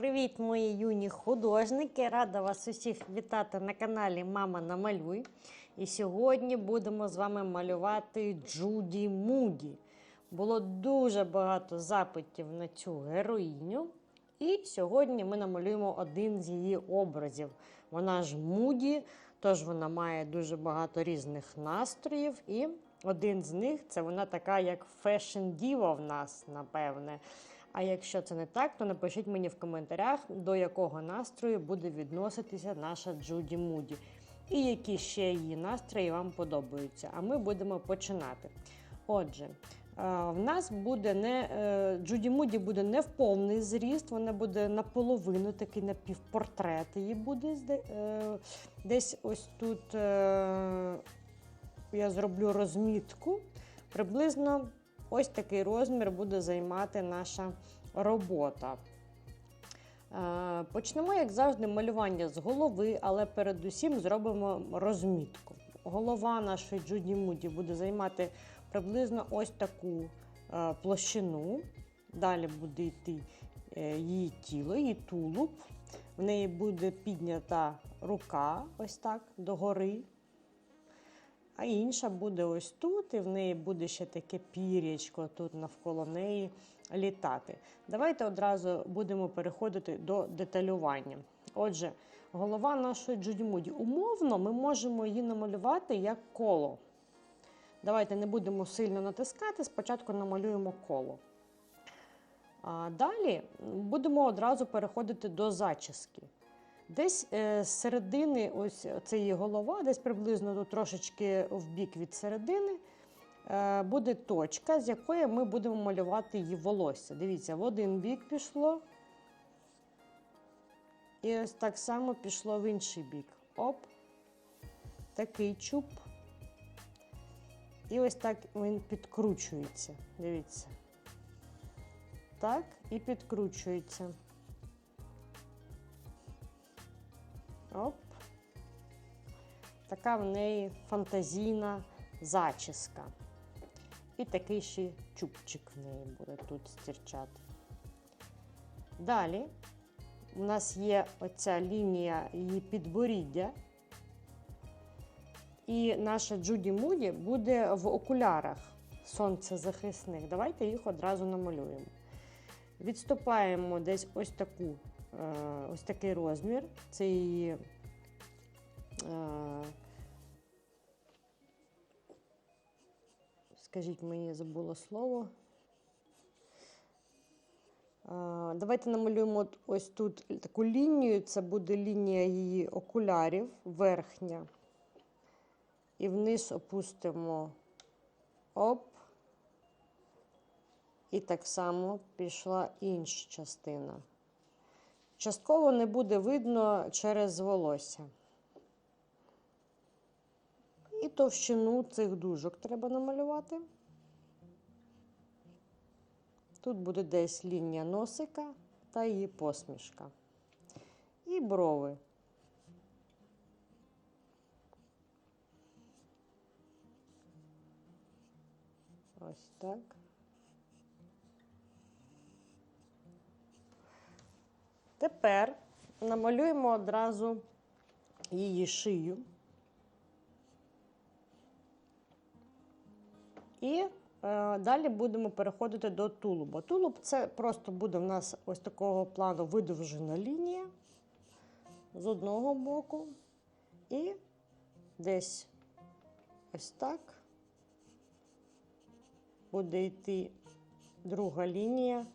Привіт, мої юні художники! Рада вас усіх вітати на каналі Мама Намалюй. І сьогодні будемо з вами малювати Джуді Муді. Було дуже багато запитів на цю героїню. І сьогодні ми намалюємо один з її образів. Вона ж Муді, тож вона має дуже багато різних настроїв. І один з них це вона така, як фешн-діва в нас, напевне. А якщо це не так, то напишіть мені в коментарях, до якого настрою буде відноситися наша Джуді Муді. І які ще її настрої вам подобаються. А ми будемо починати. Отже, е, в нас буде не е, Джуді Муді буде не в повний зріст, вона буде наполовину, такий напівпортрет її буде е, десь ось тут. Я зроблю розмітку. Приблизно ось такий розмір буде займати наша робота. Е, Почнемо, як завжди, малювання з голови, але передусім зробимо розмітку. Голова нашої Джуді Муді буде займати приблизно ось таку е, площину. Далі буде йти е, її тіло, її тулуб. В неї буде піднята рука, ось так, догори. А інша буде ось тут, і в неї буде ще таке пір'ячко тут навколо неї літати. Давайте одразу будемо переходити до деталювання. Отже, голова нашої Джуді Муді. Умовно, ми можемо її намалювати як коло. Давайте не будемо сильно натискати, спочатку намалюємо коло. А далі будемо одразу переходити до зачіски. Десь е, з середини, ось це її голова, десь приблизно тут трошечки в бік від середини, е, буде точка, з якої ми будемо малювати її волосся. Дивіться, в один бік пішло. І ось так само пішло в інший бік. Оп. Такий чуб. І ось так він підкручується. Дивіться. Так, і підкручується. Оп. Така в неї фантазійна зачіска. І такий ще чубчик в неї буде тут стірчати. Далі у нас є оця лінія її підборіддя. І наша Джуді Муді буде в окулярах сонцезахисних. Давайте їх одразу намалюємо. Відступаємо десь ось таку ось такий розмір. Це її е, скажіть мені, забула слово. Е, Давайте намалюємо ось тут таку лінію. Це буде лінія її окулярів, верхня. І вниз опустимо оп. І так само пішла інша частина. Частково не буде видно через волосся. І товщину цих дужок треба намалювати. Тут буде десь лінія носика та її посмішка. І брови. Ось так. Тепер намалюємо одразу її шию. І е, далі будемо переходити до тулуба. Тулуб це просто буде в нас ось такого плану видовжена лінія з одного боку. І десь ось так буде йти друга лінія.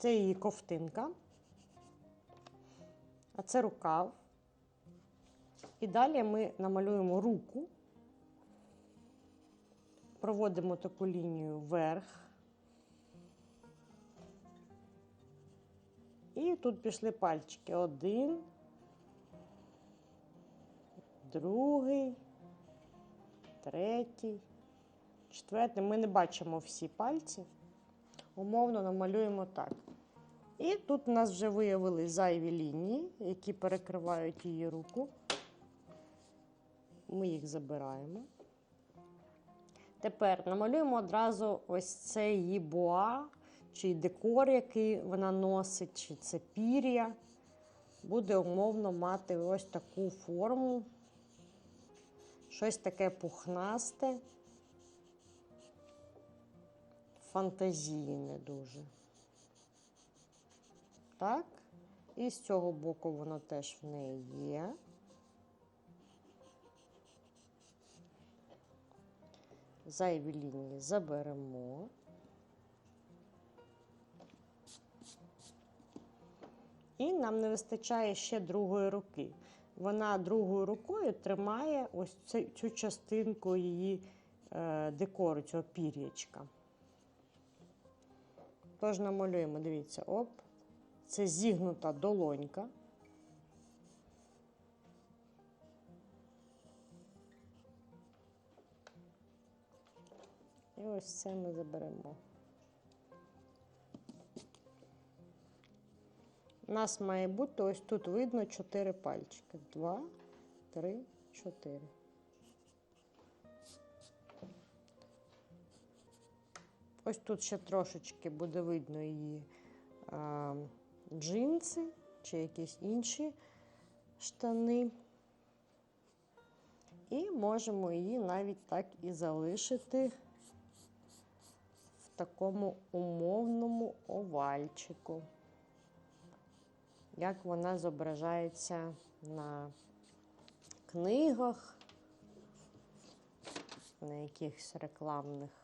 Це її ковтинка, а це рукав. І далі ми намалюємо руку, проводимо таку лінію вверх. І тут пішли пальчики. Один, другий, третій, четвертий. Ми не бачимо всі пальці. Умовно намалюємо так. І тут у нас вже виявились зайві лінії, які перекривають її руку. Ми їх забираємо. Тепер намалюємо одразу ось це її боа чи декор, який вона носить, чи це пір'я, буде умовно мати ось таку форму. Щось таке пухнасте, фантазійне дуже. Так, і з цього боку воно теж в неї є. Зайві лінії заберемо. І нам не вистачає ще другої руки. Вона другою рукою тримає ось цю, частинку її е, декору, цього пір'ячка. Тож намалюємо, дивіться, оп, це зігнута долонька. І ось це ми заберемо. У нас має бути ось тут видно 4 пальчики. 2, 3, 4. Ось тут ще трошечки буде видно її а, джинси чи якісь інші штани. І можемо її навіть так і залишити в такому умовному овальчику як вона зображається на книгах, на якихось рекламних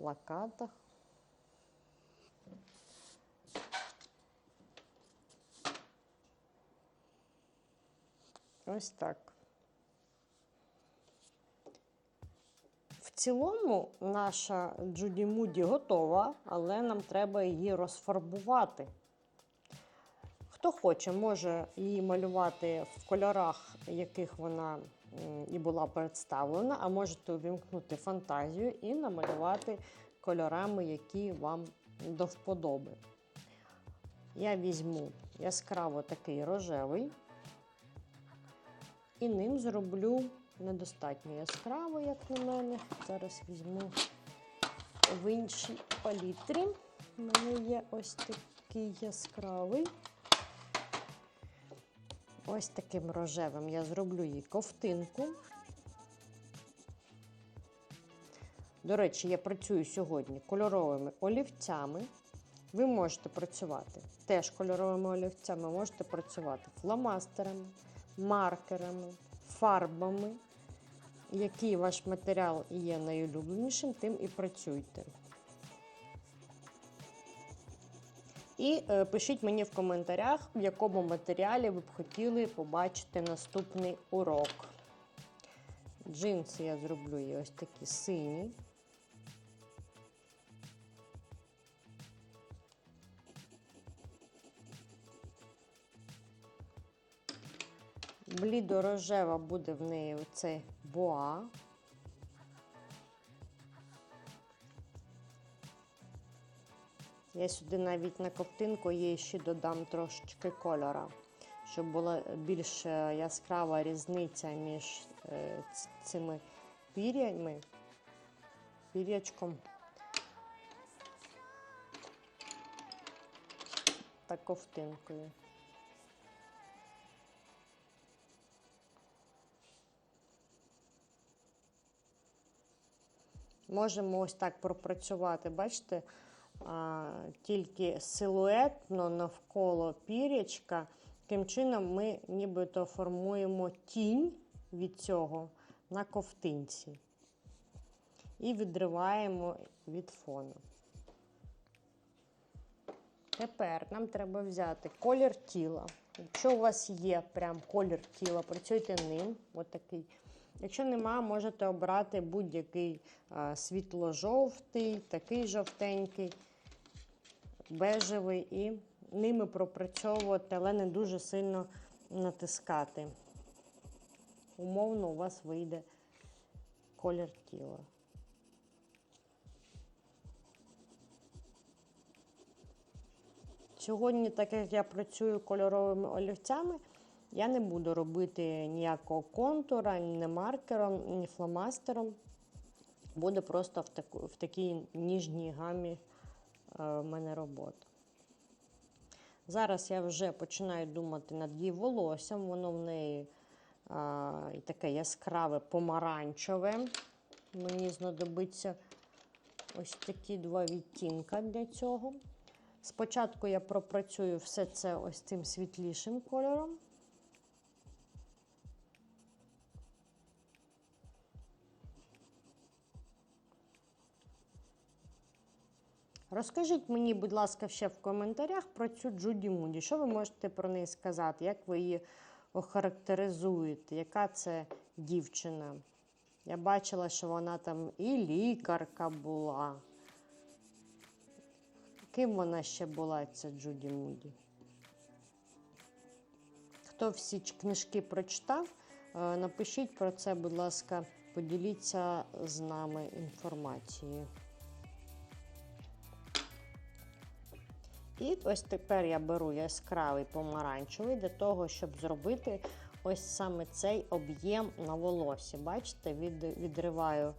плакатах. Ось так. В цілому наша Джуді Муді готова, але нам треба її розфарбувати. Хто хоче, може її малювати в кольорах, яких вона і була представлена, а можете увімкнути фантазію і намалювати кольорами, які вам до вподоби. Я візьму яскраво такий рожевий, і ним зроблю недостатньо яскраво, як на мене. Зараз візьму в іншій палітрі. У мене є ось такий яскравий. Ось таким рожевим я зроблю їй ковтинку. До речі, я працюю сьогодні кольоровими олівцями. Ви можете працювати теж кольоровими олівцями, можете працювати фломастерами, маркерами, фарбами. Який ваш матеріал є найулюбленішим, тим і працюйте. І е, пишіть мені в коментарях, в якому матеріалі ви б хотіли побачити наступний урок. Джинси я зроблю і ось такі сині. Блідо-рожева буде в неї оце боа. Я сюди навіть на ковтинку їй ще додам трошечки кольора, щоб була більш е, яскрава різниця між е, цими пір'ями, пір'ячком та ковтинкою. Можемо ось так пропрацювати, бачите? Тільки силуетно навколо пірячка. Таким чином, ми нібито формуємо тінь від цього на ковтинці і відриваємо від фону. Тепер нам треба взяти колір тіла. Якщо у вас є прям колір тіла, працюйте ним. Отакий. Якщо нема, можете обрати будь-який світло-жовтий, такий жовтенький бежевий і ними пропрацьовувати, але не дуже сильно натискати. Умовно, у вас вийде колір тіла. Сьогодні, так як я працюю кольоровими олівцями, я не буду робити ніякого контура, ні маркером, ні фломастером. буде просто в, таку, в такій ніжній гамі е, в мене робота. Зараз я вже починаю думати над її волоссям. Воно в неї а, таке яскраве помаранчеве. Мені знадобиться ось такі два відтінка для цього. Спочатку я пропрацюю все це ось цим світлішим кольором. Розкажіть мені, будь ласка, ще в коментарях про цю Джуді Муді. Що ви можете про неї сказати? Як ви її охарактеризуєте? Яка це дівчина? Я бачила, що вона там і лікарка була. Ким вона ще була, ця Джуді Муді? Хто всі книжки прочитав, е, напишіть про це, будь ласка, поділіться з нами інформацією. І ось тепер я беру яскравий помаранчевий для того, щоб зробити ось саме цей об'єм на волосі. Бачите, від, відриваю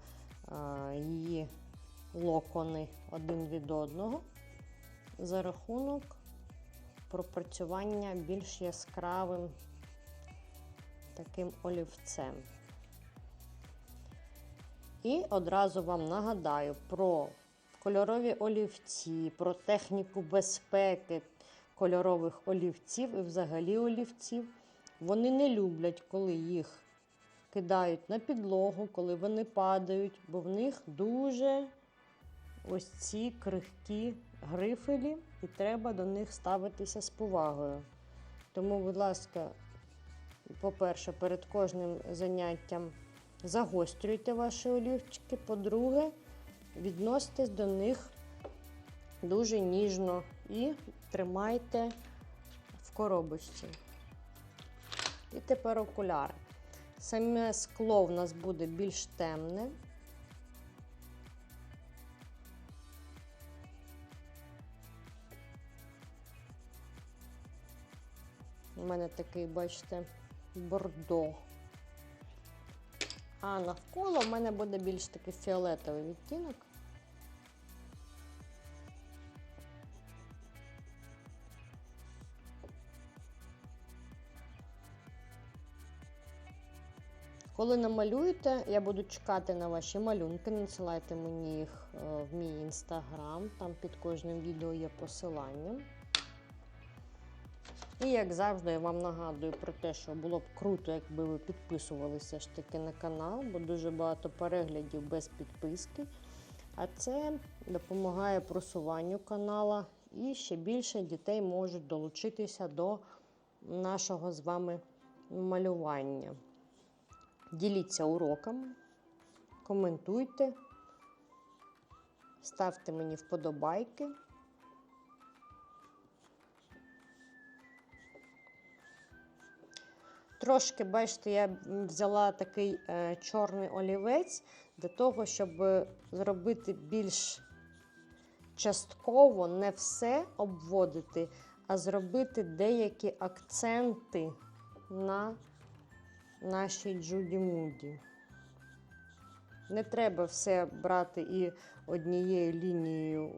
е, її локони один від одного за рахунок пропрацювання більш яскравим таким олівцем. І одразу вам нагадаю про кольорові олівці, про техніку безпеки кольорових олівців і взагалі олівців. Вони не люблять, коли їх кидають на підлогу, коли вони падають, бо в них дуже ось ці крихкі грифелі, і треба до них ставитися з повагою. Тому, будь ласка, по-перше, перед кожним заняттям загострюйте ваші олівчики. По-друге, відноситесь до них дуже ніжно і тримайте в коробочці. І тепер окуляри. Саме скло в нас буде більш темне. У мене такий, бачите, бордо. А навколо в мене буде більш такий фіолетовий відтінок. Коли намалюєте, я буду чекати на ваші малюнки. Надсилайте мені їх е, в мій інстаграм, там під кожним відео є посилання. І як завжди, я вам нагадую про те, що було б круто, якби ви підписувалися ж таки на канал, бо дуже багато переглядів без підписки. А це допомагає просуванню канала і ще більше дітей можуть долучитися до нашого з вами малювання. Діліться уроками, коментуйте, ставте мені вподобайки. Трошки, бачите, я взяла такий е, чорний олівець для того, щоб зробити більш частково не все обводити, а зробити деякі акценти на нашій Джуді Муді. Не треба все брати і однією лінією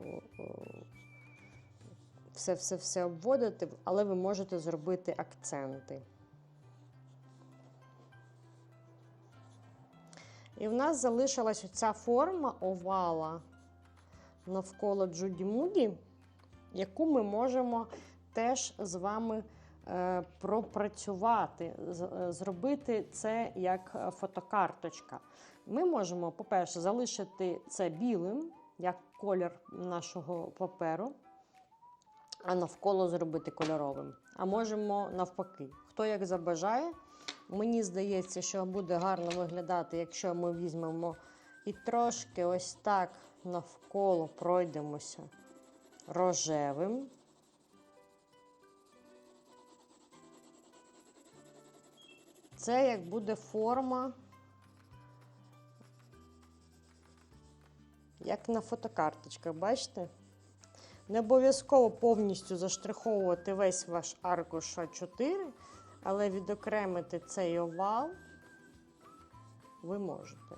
все-все-все обводити, але ви можете зробити акценти. І в нас залишилась оця форма овала навколо Джуді Муді, яку ми можемо теж з вами пропрацювати, е, зробити це як е, фотокарточка. Ми можемо, по-перше, залишити це білим, як колір нашого паперу, а навколо зробити кольоровим. А можемо навпаки. Хто як забажає. Мені здається, що буде гарно виглядати, якщо ми візьмемо і трошки ось так навколо пройдемося рожевим. Це як буде форма, як на фотокарточках, бачите? Не обов'язково повністю заштриховувати весь ваш аркуш А4, але відокремити цей овал ви можете.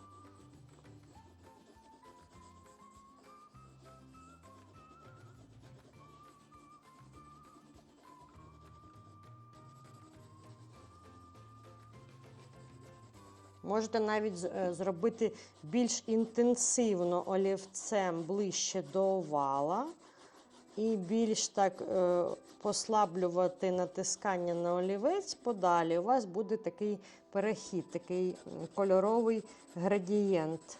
Можете навіть е, зробити більш інтенсивно олівцем ближче до овала. І більш так е, послаблювати натискання на олівець подалі. У вас буде такий перехід, такий кольоровий градієнт.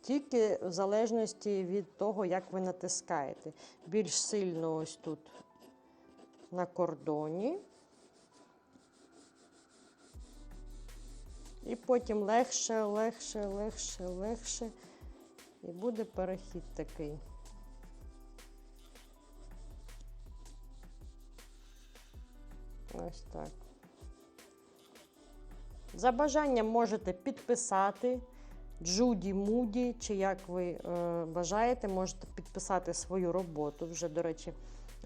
Тільки в залежності від того, як ви натискаєте. Більш сильно ось тут на кордоні. І потім легше, легше, легше, легше. І буде перехід такий. Ось так. За бажанням можете підписати Джуді Муді, чи як ви е, бажаєте, можете підписати свою роботу. Вже, до речі,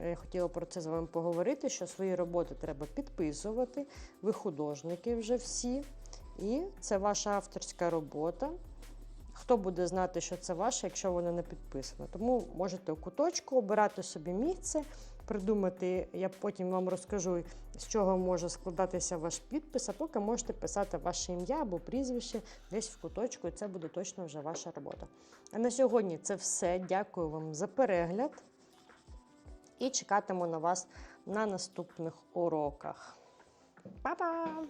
я хотіла про це з вами поговорити, що свої роботи треба підписувати. Ви художники вже всі. І це ваша авторська робота. Хто буде знати, що це ваше, якщо воно не підписано. Тому можете у куточку обирати собі місце, придумати. Я потім вам розкажу, з чого може складатися ваш підпис, а поки можете писати ваше ім'я або прізвище десь в куточку, і це буде точно вже ваша робота. А на сьогодні це все. Дякую вам за перегляд і чекатиму на вас на наступних уроках. Па-па!